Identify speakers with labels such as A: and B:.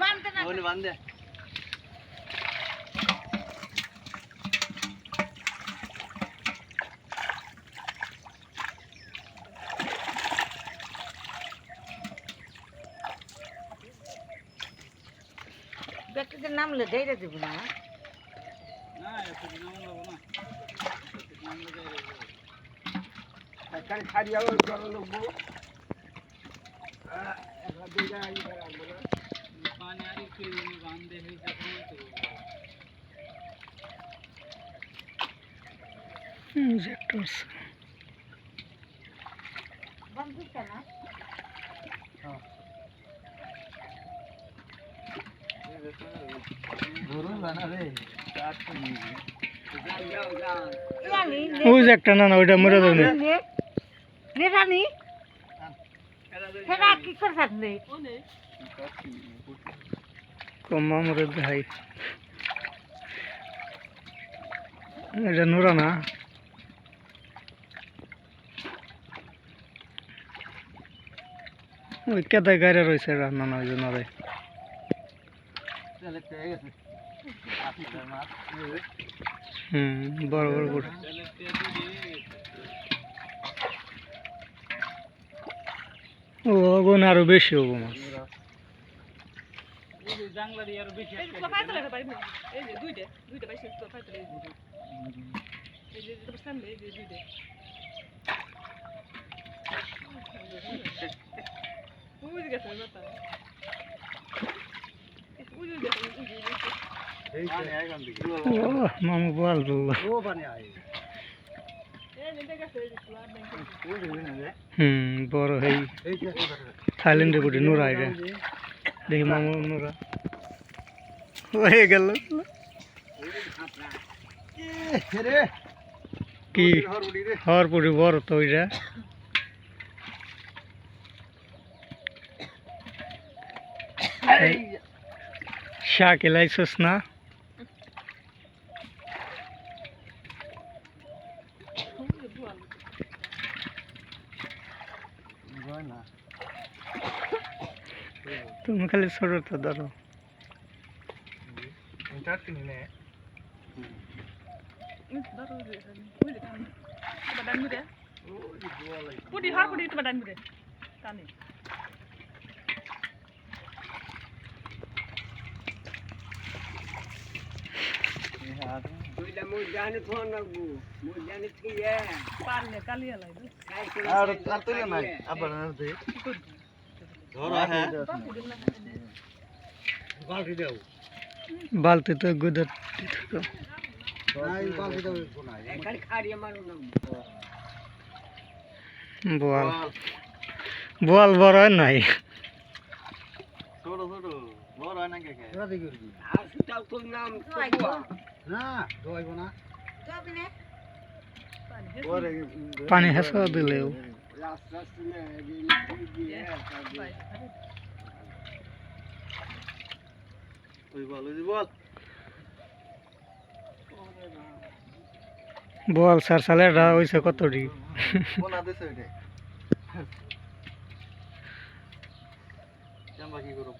A: বানতে না
B: ওনে বান্ধে
A: ব্যক্তিতে নামলে দেইরে দিব না।
B: না এত দিন আমরা না।
C: এখানে খালি আবার জল লোকবো এখন দুই জায়গায় ইয়ে রাখব না।
B: পানি আর একটু বান্ধে হয়েছে তখন তো
A: বানতে না
B: ধরুন না রে কাট
C: যাও, যাও, যাও।
A: ইয়ানি
D: ওই
A: কি করছাস নে
D: কম্মা মরে ভাই এটা নোরা না। ওই কেদায় গাড়ি রয়েছে রান্না না ওই জন্য রে হুম, বড় বড় বড় ও আরও বেশি হব মাছ।
B: না? রে
D: হুম বড় হেই
C: এই যে,
D: থাইল্যান্ডে গুটি নোরা এটা দেখি মামু নোরা হয়ে গেল
C: এ রে,
D: কি
C: হর উড়ি রে।
D: হওয়ার পরে বড় তো ওইটা এই শাক এলাইছস না
B: হয় না
D: তুমি খালি ছোটটা ধরো।
E: পুটি হার পুটি তোমার ডান মুড়ে
C: করে
B: আর
C: সাইড
B: আর তুই না।
C: করে
B: আবার ধরো হ্যাঁ।
D: গুদর বল। বল। বড় নাই।
B: ছোট ছোট বড় না কে কে?
C: আর সেটাও তোর নাম না, দোয়াইবো না।
A: যাবি না।
B: পরে
D: পানি হেসা দিলেও।
C: রাস রাস শুনে,
B: ওই বল ওই বল
D: বল স্যার সালে হয়েছে কতটি?
B: কোনা দিছে ওইটা আমরা কি করব?